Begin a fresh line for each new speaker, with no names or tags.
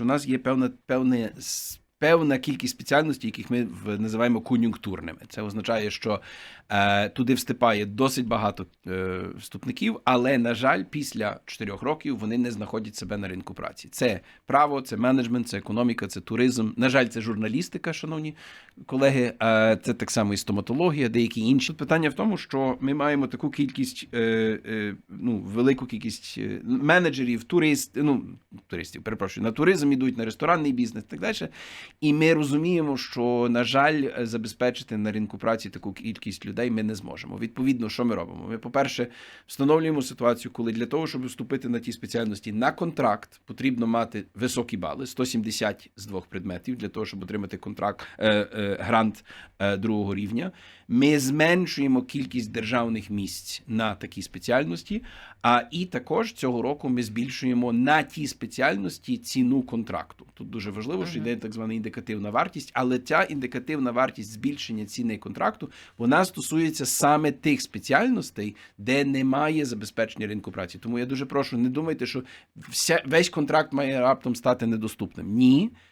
U nas je pełne, pełny певна кількість спеціальностей, яких ми називаємо кон'юнктурними. Це означає, що е, туди вступає досить багато е, вступників, але на жаль, після 4 років вони не знаходять себе на ринку праці. Це право, це менеджмент, це економіка, це туризм. На жаль, це журналістика, шановні колеги. Е, це так само і стоматологія, деякі інші. Питання в тому, що ми маємо таку кількість, е, е, ну велику кількість е, менеджерів, турист, ну туристів, перепрошую, на туризм ідуть, на ресторанний бізнес, і так далі. І ми розуміємо, що на жаль, е, забезпечити на ринку праці таку кількість людей ми не зможемо. Відповідно, що ми робимо? Ми, по-перше, встановлюємо ситуацію, коли для того, щоб вступити на ті спеціальності на контракт, потрібно мати високі бали 170 з двох предметів для того, щоб отримати контракт е, е, грант е, другого рівня. Ми зменшуємо кількість державних місць на такі спеціальності. А і також цього року ми збільшуємо на ті спеціальності ціну контракту. Тут дуже важливо, що йде так звана індикативна вартість, але ця індикативна вартість збільшення ціни контракту вона стосується саме тих спеціальностей, де немає забезпечення ринку праці. Тому я дуже прошу, не думайте, що вся весь контракт має раптом стати недоступним. Ні.